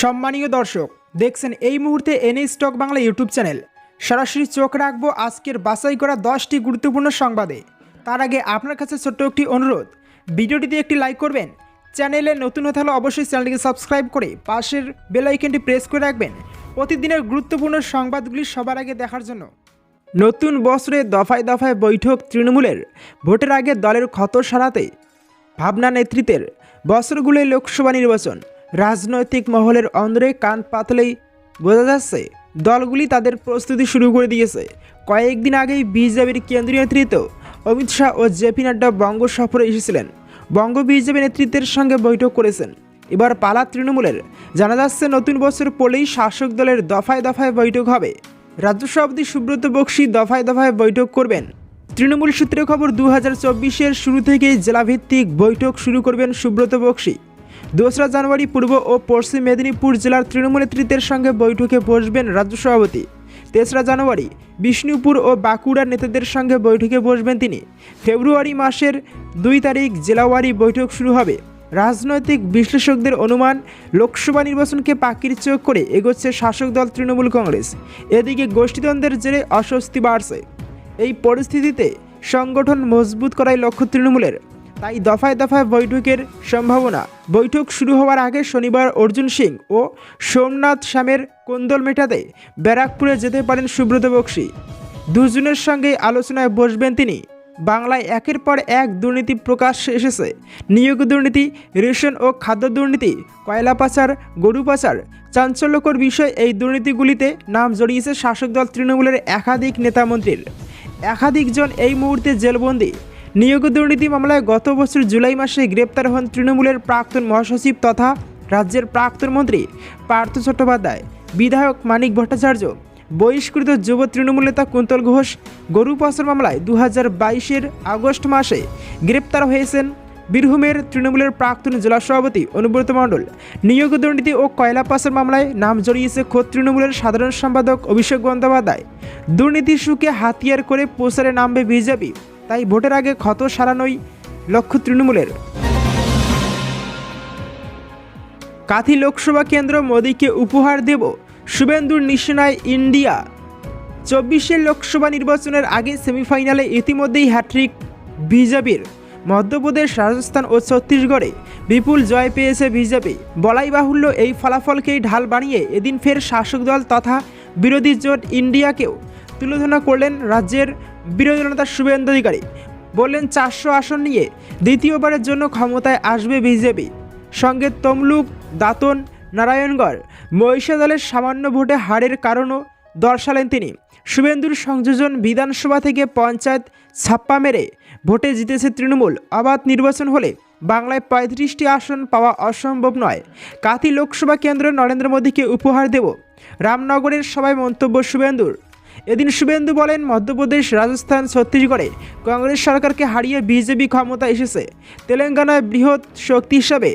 সম্মানীয় দর্শক, দেখছেন এই মুহূর্তে NA stock Bangla YouTube channel. সরাসরি চোখ রাখব আজকের বাছাই করা দশটি গুরুত্বপূর্ণ সংবাদে। তার আগে আপনার কাছে ছোট্ট একটি অনুরোধ, ভিডিওটিতে একটি লাইক করবেন, চ্যানেলে নতুন হতে হলে অবশ্যই চ্যানেলটিকে সাবস্ক্রাইব করে পাশের বেল আইকনটি প্রেস করে রাখবেন। প্রতিদিনের গুরুত্বপূর্ণ সংবাদগুলি সবার আগে দেখার জন্য। নতুন বছরে দফায় দফায় বৈঠক তৃণমূলের, ভোটের আগে দলের ক্ষত সারাতে ভাবনা নেতৃত্বের বছরগুলোয় লোকসভা নির্বাচন। রাজনৈতিক মহলের অন্দরে কান পাতলেই বোঝা যাচ্ছে, দলগুলি তাদের প্রস্তুতি শুরু করে দিয়েছে। কয়েকদিন আগেই বিজেপির কেন্দ্রীয় নেতৃত্ব অমিত শাহ ও জেপি নাড্ডা বঙ্গ সফরে এসেছিলেন। বঙ্গ বিজেপি নেতৃত্বের সঙ্গে বৈঠক করেছেন। এবার পালা তৃণমূলের। জানা যাচ্ছে, নতুন বছর পড়লেই শাসক দলের দফায় দফায় বৈঠক হবে। রাজ্য সভাপতি সুব্রত বক্সি দফায় দফায় বৈঠক করবেন। তৃণমূল সূত্রে খবর দু হাজার চব্বিশের শুরু থেকেই জেলাভিত্তিক বৈঠক শুরু করবেন সুব্রত বক্সি। দোসরা জানুয়ারি পূর্ব ও পশ্চিম মেদিনীপুর জেলার তৃণমূল নেতৃত্বের সঙ্গে বৈঠকে বসবেন রাজ্য সভাপতি। তেসরা জানুয়ারি বিষ্ণুপুর ও বাঁকুড়ার নেতাদের সঙ্গে বৈঠকে বসবেন তিনি। ফেব্রুয়ারি মাসের দুই তারিখ জেলাওয়ারি বৈঠক শুরু হবে। রাজনৈতিক বিশ্লেষকদের অনুমান, লোকসভা নির্বাচনকে পাকির চোখ করে এগোচ্ছে শাসক দল তৃণমূল কংগ্রেস। এদিকে গোষ্ঠীদ্বন্দ্বের জেরে অস্বস্তি বাড়ছে। এই পরিস্থিতিতে সংগঠন মজবুত করাই লক্ষ্য তৃণমূলের। তাই দফায় দফায় বৈঠকের সম্ভাবনা। বৈঠক শুরু হওয়ার আগে শনিবার অর্জুন সিং ও সোমনাথ শ্যামের কোন্দল মেটাতে ব্যারাকপুরে যেতে পারেন সুব্রত বক্সি। দুজনের সঙ্গে আলোচনায় বসবেন তিনি। বাংলায় একের পর এক দুর্নীতি প্রকাশ্যে এসেছে। নিয়োগ দুর্নীতি, রেশন ও খাদ্য দুর্নীতি, কয়লা পাচার, গরু পাচার চাঞ্চল্যকর বিষয় এই দুর্নীতিগুলিতে নাম জড়িয়েছে শাসক দল তৃণমূলের একাধিক নেতামন্ত্রীর। একাধিকজন এই মুহূর্তে জেলবন্দি। নিয়োগ দুর্নীতি মামলায় গত বছর জুলাই মাসে গ্রেপ্তার হন তৃণমূলের প্রাক্তন মহাসচিব তথা রাজ্যের প্রাক্তন মন্ত্রী পার্থ চট্টোপাধ্যায়, বিধায়ক মানিক ভট্টাচার্য, বহিষ্কৃত যুব তৃণমূল নেতা কুন্তল ঘোষ, গরু পাচার মামলায় দু হাজার আগস্ট মাসে গ্রেপ্তার হয়েছেন বীরভূমের তৃণমূলের প্রাক্তন জেলা সভাপতি অনুব্রত মণ্ডল। নিয়োগ দুর্নীতি ও কয়লা পাচার মামলায় নাম জড়িয়েছে খোদ তৃণমূলের সাধারণ সম্পাদক অভিষেক বন্দ্যোপাধ্যায়। দুর্নীতির সুকে হাতিয়ার করে প্রচারে নামবে বিজেপি। তাই ভোটের আগে ক্ষত সারানোই লক্ষ্য তৃণমূলের। কাথি লোকসভা কেন্দ্র মোদীকে উপহার দেব শুভেন্দুর নিশানায় ইন্ডিয়া। চব্বিশের লোকসভা নির্বাচনের আগে সেমিফাইনালে ইতিমধ্যেই হ্যাট্রিক বিজেপির। মধ্যপ্রদেশ, রাজস্থান ও ছত্তিশগড়ে বিপুল জয় পেয়েছে বিজেপি। বলাই বাহুল্য এই ফলাফলকেই ঢাল বানিয়ে এদিন ফের শাসক দল তথা বিরোধী জোট ইন্ডিয়াকেও তুলোধনা করলেন রাজ্যের বিরোধী নেতা শুভেন্দু অধিকারী বললেন, চারশো আসন নিয়ে দ্বিতীয়বারের জন্য ক্ষমতায় আসবে বিজেপি। সঙ্গে তমলুক, দাতন, নারায়ণগড়, মহিষা দলের সামান্য ভোটে হারের কারণও দর্শালেন তিনি। শুভেন্দুর সংযোজন বিধানসভা থেকে পঞ্চায়েত ছাপ্পা মেরে ভোটে জিতেছে তৃণমূল। অবাধ নির্বাচন হলে বাংলায় পঁয়ত্রিশটি আসন পাওয়া অসম্ভব নয়। কাতি লোকসভা কেন্দ্র নরেন্দ্র মোদীকে উপহার দেব। রামনগরের সবাই মন্তব্য শুভেন্দুর। এদিন শুভেন্দু বলেন, মধ্যপ্রদেশ, রাজস্থান, ছত্তিশগড়ে কংগ্রেস সরকারকে হারিয়ে বিজেপি ক্ষমতা এসেছে। তেলেঙ্গানায় বৃহৎ শক্তি হিসাবে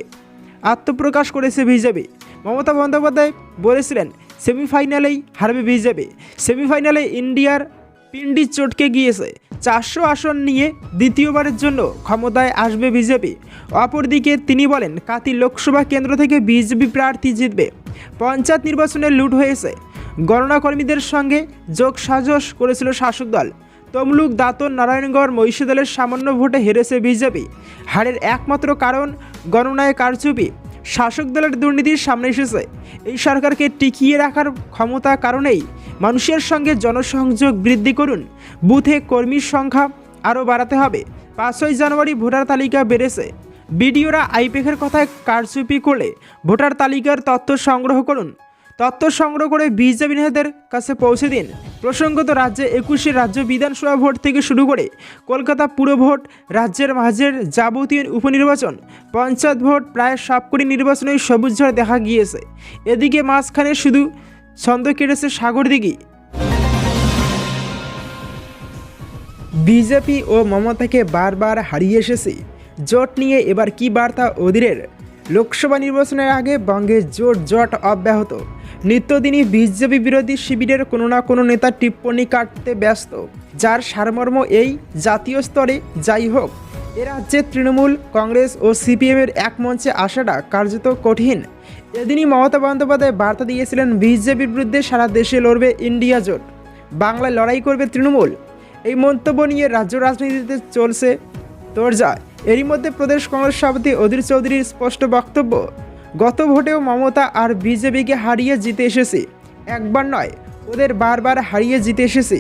আত্মপ্রকাশ করেছে বিজেপি। মমতা বন্দ্যোপাধ্যায় বলেছিলেন, সেমিফাইনালেই হারবে বিজেপি। সেমিফাইনালে ইন্ডিয়ার পিন্ডি চটকে গিয়েছে। চারশো আসন নিয়ে দ্বিতীয়বারের জন্য ক্ষমতায় আসবে বিজেপি। অপরদিকে তিনি বলেন, কাতি লোকসভা কেন্দ্র থেকে বিজেপি প্রার্থী জিতবে। পঞ্চায়েত নির্বাচনে লুট হয়েছে। গণনা কর্মীদের সঙ্গে যোগ সাজস করেছিল শাসক দল। তমলুক, দাতন, নারায়ণগড় মহিষী দলের সামান্য ভোটে হেরেছে বিজেপি। হারের একমাত্র কারণ গণনায় কারচুপি। শাসক দলের দুর্নীতির সামনে এসেছে। এই সরকারকে টিকিয়ে রাখার ক্ষমতা কারণেই মানুষের সঙ্গে জনসংযোগ বৃদ্ধি করুন। বুথে কর্মীর সংখ্যা আরও বাড়াতে হবে। পাঁচই জানুয়ারি ভোটার তালিকা বেড়েছে। বিডিওরা আইপেকের কথায় কারচুপি করলে ভোটার তালিকার তথ্য সংগ্রহ করুন। তথ্য সংগ্রহ করে বিজেপি নেতাদের কাছে পৌঁছে দিন। প্রসঙ্গত রাজ্যে একুশে রাজ্য বিধানসভা ভোট থেকে শুরু করে কলকাতা পুরো ভোট, রাজ্যের মাঝের যাবতীয় উপনির্বাচন, পঞ্চায়েত ভোট প্রায় সবকটি নির্বাচনেই সবুজ ঝড় দেখা গিয়েছে। এদিকে মাঝখানে শুধু ছন্দ কেটেছে সাগরদিঘি বিজেপি ও মমতাকে বারবার হারিয়ে এসেছে। জোট নিয়ে এবার কি বার্তা অধীরের লোকসভা নির্বাচনের আগে বঙ্গে জোট জট অব্যাহত। নিত্যদিনই বিজেপি বিরোধী শিবিরের কোনো না কোনো নেতা টিপ্পণী কাটতে ব্যস্ত, যার সারমর্ম এই জাতীয় স্তরে যাই হোক। এ রাজ্যে তৃণমূল, কংগ্রেস ও সিপিএমের এক মঞ্চে আসাটা কার্যত কঠিন। এদিনই মমতা বন্দ্যোপাধ্যায় বার্তা দিয়েছিলেন, বিজেপির বিরুদ্ধে সারা দেশে লড়বে ইন্ডিয়া জোট। বাংলায় লড়াই করবে তৃণমূল। এই মন্তব্য নিয়ে রাজ্য রাজনীতিতে চলছে তোরজা এরই মধ্যে প্রদেশ কংগ্রেস সভাপতি অধীর চৌধুরীর স্পষ্ট বক্তব্য গত ভোটেও মমতা আর বিজেপিকে হারিয়ে জিতে এসেছে। একবার নয়, ওদের বারবার হারিয়ে জিতে এসেছে।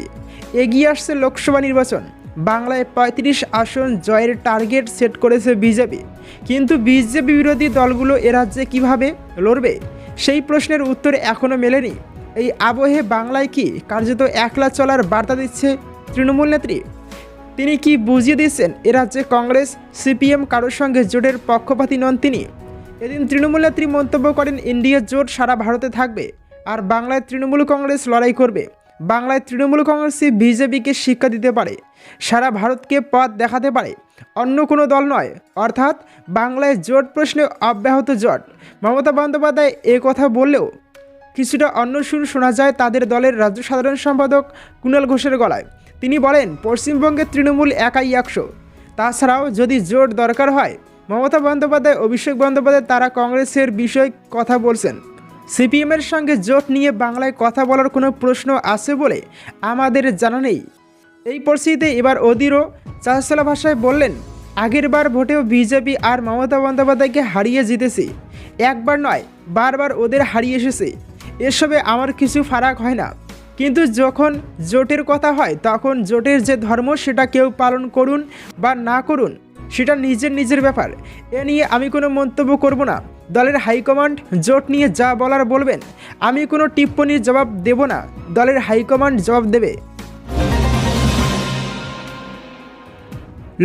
এগিয়ে আসছে লোকসভা নির্বাচন। বাংলায় পঁয়ত্রিশ আসন জয়ের টার্গেট সেট করেছে বিজেপি। কিন্তু বিজেপি বিরোধী দলগুলো এ রাজ্যে কীভাবে লড়বে? সেই প্রশ্নের উত্তর এখনও মেলেনি। এই আবহে বাংলায় কি কার্যত একলা চলার বার্তা দিচ্ছে তৃণমূল নেত্রী? তিনি কি বুঝিয়ে দিচ্ছেন এ রাজ্যে কংগ্রেস, সিপিএম কারোর সঙ্গে জোটের পক্ষপাতী নন তিনি? এদিন তৃণমূল নেত্রী মন্তব্য করেন ইন্ডিয়া জোট, সারা ভারতে থাকবে। আর বাংলায় তৃণমূল কংগ্রেস লড়াই করবে। বাংলায় তৃণমূল কংগ্রেসই বিজেপিকে শিক্ষা দিতে পারে। সারা ভারতকে পথ দেখাতে পারে। অন্য কোনো দল নয়। অর্থাৎ বাংলায় জোট প্রশ্নে অব্যাহত জট। মমতা বন্দ্যোপাধ্যায় এ কথা বললেও কিছুটা অন্য সুর শোনা যায় তাদের দলের রাজ্য সাধারণ সম্পাদক কুণাল ঘোষের গলায়। তিনি বলেন পশ্চিমবঙ্গের তৃণমূল একাই একশো। তাছাড়াও যদি জোট দরকার হয় মমতা বন্দ্যোপাধ্যায় অভিষেক বন্দ্যোপাধ্যায় তারা কংগ্রেসের বিষয়ে কথা বলছেন। সিপিএমের সঙ্গে জোট নিয়ে বাংলায় কথা বলার কোনো প্রশ্ন আছে বলে আমাদের জানা নেই। এই পরিস্থিতিতে এবার অধীরও চাষলা ভাষায় বললেন আগেরবার ভোটেও বিজেপি আর মমতা বন্দ্যোপাধ্যায়কে হারিয়ে জিতেছি। একবার নয়, বারবার ওদের হারিয়ে এসেছে। এসবে আমার কিছু ফারাক হয় না। কিন্তু যখন জোটের কথা হয়, তখন জোটের যে ধর্ম সেটা কেউ পালন করুন বা না করুন সেটা নিজের নিজের ব্যাপার। এ নিয়ে আমি কোনো মন্তব্য করব না। দলের হাইকমান্ড জোট নিয়ে যা বলার বলবেন, আমি কোনো টিপ্পনির জবাব দেব না। দলের হাইকমান্ড জবাব দেবে।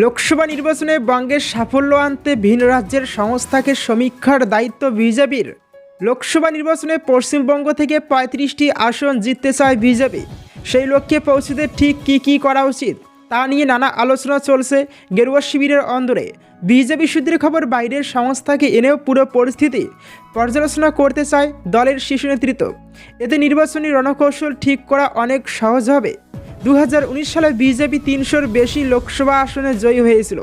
লোকসভা নির্বাচনে বঙ্গের সাফল্য আনতে ভিন রাজ্যের সংস্থাকে সমীক্ষার দায়িত্ব বিজেপির লোকসভা নির্বাচনে পশ্চিমবঙ্গ থেকে পঁয়ত্রিশটি আসন জিততে চায় বিজেপি সেই লক্ষ্যে পৌঁছতে ঠিক কী কী করা উচিত? তা নিয়ে নানা আলোচনা চলছে গেরুয়া শিবিরের অন্দরে। বিজেপি সূত্রে খবর, বাইরের সংস্থাকে এনেও পুরো পরিস্থিতি পর্যালোচনা করতে চায় দলের শীর্ষ নেতৃত্ব। এতে নির্বাচনী রণকৌশল ঠিক করা অনেক সহজ হবে। দু হাজার উনিশ সালে বিজেপি তিনশোর বেশি লোকসভা আসনে জয়ী হয়েছিল।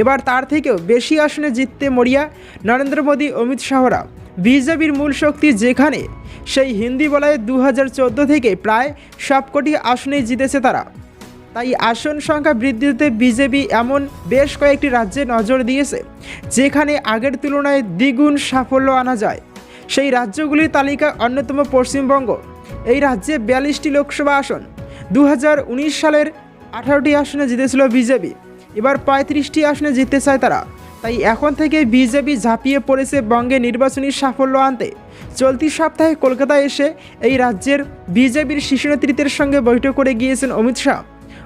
এবার তার থেকেও বেশি আসনে জিততে মরিয়া নরেন্দ্র মোদী, অমিত শাহরা। বিজেপির মূল শক্তি যেখানে, সেই হিন্দি বলায় দু থেকে প্রায় সবকটি আসনেই জিতেছে তারা। তাই আসন সংখ্যা বৃদ্ধিতে বিজেপি এমন বেশ কয়েকটি রাজ্যে নজর দিয়েছে, যেখানে আগের তুলনায় দ্বিগুণ সাফল্য আনা যায়। সেই রাজ্যগুলির তালিকা অন্যতম পশ্চিমবঙ্গ। এই রাজ্যে বিয়াল্লিশটি লোকসভা আসন। দু হাজার উনিশ সালের আঠারোটি আসনে জিতেছিল বিজেপি। এবার পঁয়ত্রিশটি আসনে জিততে চায় তারা। তাই এখন থেকে বিজেপি ঝাঁপিয়ে পড়েছে বঙ্গে নির্বাচনী সাফল্য আনতে। চলতি সপ্তাহে কলকাতায় এসে এই রাজ্যের বিজেপির শীর্ষ নেতৃত্বের সঙ্গে বৈঠক করে গিয়েছেন অমিত শাহ।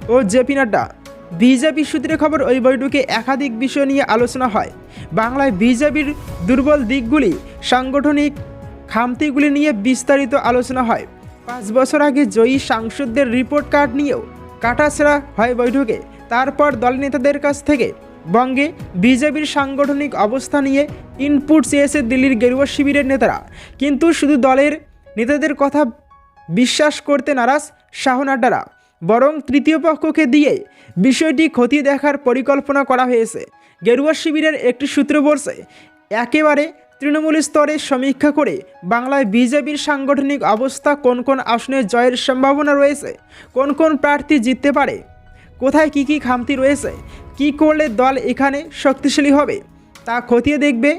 ও জেপি নাড্ডা। বিজেপি সূত্রে খবর, ওই বৈঠকে একাধিক বিষয় নিয়ে আলোচনা হয়। বাংলায় বিজেপির দুর্বল দিকগুলি, সাংগঠনিক খামতিগুলি নিয়ে বিস্তারিত আলোচনা হয়। পাঁচ বছর আগে জয়ী সাংসদদের রিপোর্ট কার্ড নিয়েও কাটাছেড়া হয় বৈঠকে। তারপর দল নেতাদের কাছ থেকে বঙ্গে বিজেপির সাংগঠনিক অবস্থা নিয়ে ইনপুট চেয়েছে দিল্লির গেরুয়া শিবিরের নেতারা। কিন্তু শুধু দলের নেতাদের কথা বিশ্বাস করতে নারাজ শাহ নাড্ডারা। বরং তৃতীয় পক্ষকে দিয়ে বিষয়টি খতিয়ে দেখার পরিকল্পনা করা হয়েছে। গেরুয়া শিবিরের একটি সূত্র বলছে, একেবারে তৃণমূল স্তরে সমীক্ষা করে বাংলায় বিজেপির সাংগঠনিক অবস্থা কোন কোন আসনে জয়ের সম্ভাবনা রয়েছে, কোন কোন প্রার্থী জিততে পারে, কোথায় কি কি খামতি রয়েছে, কি করলে দল এখানে শক্তিশালী হবে, তা খতিয়ে দেখবে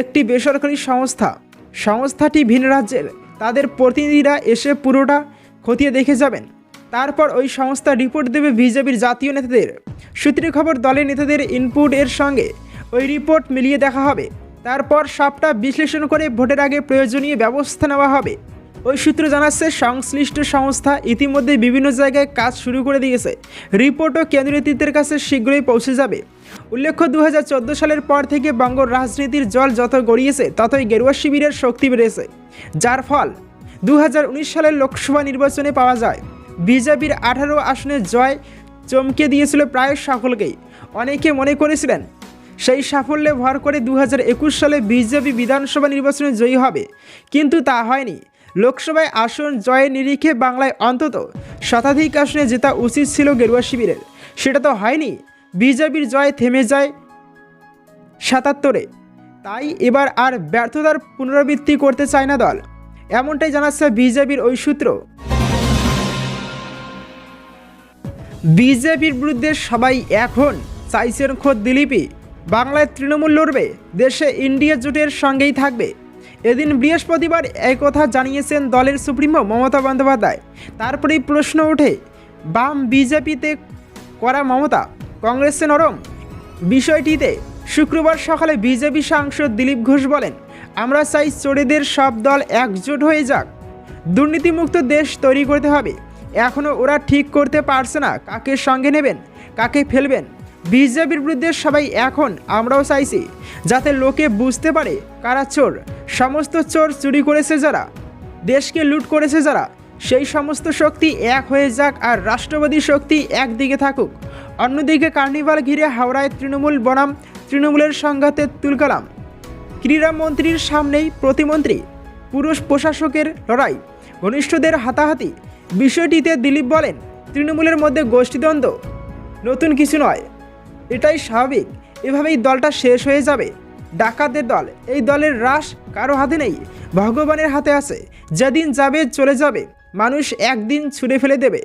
একটি বেসরকারি সংস্থা। সংস্থাটি ভিন রাজ্যের, তাদের প্রতিনিধিরা এসে পুরোটা খতিয়ে দেখে যাবেন। তারপর ওই সংস্থা রিপোর্ট দেবে বিজেপির জাতীয় নেতাদের। সূত্রে খবর, দলের নেতাদের ইনপুট এর সঙ্গে ওই রিপোর্ট মিলিয়ে দেখা হবে। তারপর সবটা বিশ্লেষণ করে ভোটের আগে প্রয়োজনীয় ব্যবস্থা নেওয়া হবে। ওই সূত্র জানাচ্ছে, সংশ্লিষ্ট সংস্থা ইতিমধ্যে বিভিন্ন জায়গায় কাজ শুরু করে দিয়েছে। রিপোর্টও কেন্দ্রীয় নেতৃত্বের কাছে শীঘ্রই পৌঁছে যাবে। উল্লেখ্য দু হাজার চোদ্দ সালের পর থেকে বঙ্গ রাজনীতির জল যত গড়িয়েছে, ততই গেরুয়া শিবিরের শক্তি বেড়েছে। যার ফল দু হাজার উনিশ সালের লোকসভা নির্বাচনে পাওয়া যায়। বিজেপির আঠারো আসনে জয় চমকে দিয়েছিল প্রায় সকলকেই। অনেকে মনে করেছিলেন, সেই সাফল্যে ভর করে দু হাজার একুশ সালে বিজেপি বিধানসভা নির্বাচনে জয়ী হবে। কিন্তু তা হয়নি। লোকসভায় আসন জয়ের নিরিখে বাংলায় অন্তত শতাধিক আসনে জেতা উচিত ছিল গেরুয়া শিবিরের। সেটা তো হয়নি। বিজেপির জয় থেমে যায় সাতাত্তরে। তাই এবার আর ব্যর্থতার পুনরাবৃত্তি করতে চায় না দল। এমনটাই জানাচ্ছে বিজেপির ওই সূত্র। বিজেপির বিরুদ্ধে সবাই এখন চাইছেন খোদ দিলীপই। বাংলায় তৃণমূল লড়বে, দেশে ইন্ডিয়া জোটের সঙ্গেই থাকবে। এদিন বৃহস্পতিবার কথা জানিয়েছেন দলের সুপ্রিমো মমতা বন্দ্যোপাধ্যায়। তারপরেই প্রশ্ন ওঠে, বাম বিজেপিতে করা মমতা, কংগ্রেসে নরম? বিষয়টিতে শুক্রবার সকালে বিজেপি সাংসদ দিলীপ ঘোষ বলেন, আমরা চাই চোরেদের সব দল একজোট হয়ে যাক। দুর্নীতিমুক্ত দেশ তৈরি করতে হবে। এখনও ওরা ঠিক করতে পারছে না। কাকে সঙ্গে নেবেন? কাকে ফেলবেন? বিজেপির বিরুদ্ধে সবাই এখন আমরাও চাইছি যাতে লোকে বুঝতে পারে কারা চোর। সমস্ত চোর চুরি করেছে যারা, দেশকে লুট করেছে যারা, সেই সমস্ত শক্তি এক হয়ে যাক আর রাষ্ট্রবাদী শক্তি একদিকে থাকুক। অন্যদিকে কার্নিভাল ঘিরে হাওড়ায় তৃণমূল বনাম, তৃণমূলের সংঘাতে তুলকালাম। ক্রীড়ামন্ত্রীর সামনেই প্রতিমন্ত্রী, পুরুষ প্রশাসকের লড়াই, ঘনিষ্ঠদের হাতাহাতি বিষয়টিতে দিলীপ বলেন, তৃণমূলের মধ্যে গোষ্ঠীদ্বন্দ্ব। নতুন কিছু নয়। এটাই স্বাভাবিক। এভাবেই দলটা শেষ হয়ে যাবে। ডাকাতের দল। এই দলের হ্রাস কারও হাতে নেই। ভগবানের হাতে আছে। যেদিন যাবে, চলে যাবে। মানুষ একদিন ছুঁড়ে ফেলে দেবে।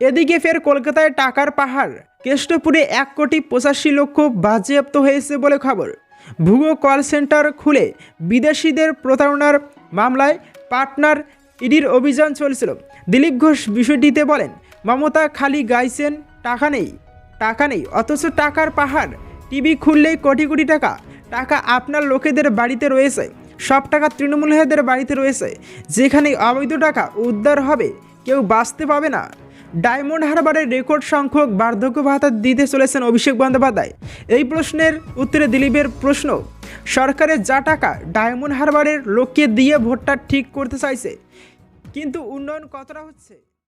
এদিকে ফের কলকাতায় টাকার পাহাড়। কেষ্টপুরে এক কোটি পঁচাশি লক্ষ বাজেয়াপ্ত হয়েছে বলে খবর। ভুয়ো কল সেন্টার খুলে বিদেশিদের প্রতারণার মামলায় পাটনার ইডির অভিযান চলছিল। দিলীপ ঘোষ বিষয়টিতে বলেন, মমতা খালি গাইছেন, টাকা নেই টাকা নেই, অথচ টাকার পাহাড়। টিভি খুললেই কোটি কোটি টাকা। টাকা আপনার লোকেদের বাড়িতে রয়েছে। সব টাকা তৃণমূল নেতাদের বাড়িতে রয়েছে। যেখানে অবৈধ টাকা উদ্ধার হবে, কেউ বাঁচতে পাবে না। ডায়মন্ড হারবারের রেকর্ড সংখ্যক বার্ধক্য ভাতা দিতে চলেছেন অভিষেক বন্দ্যোপাধ্যায়। এই প্রশ্নের উত্তরে দিলীপের প্রশ্ন, সরকারের যা টাকা ডায়মন্ড হারবারের লোককে দিয়ে ভোটটা ঠিক করতে চাইছে কিন্তু উন্নয়ন কতটা হচ্ছে?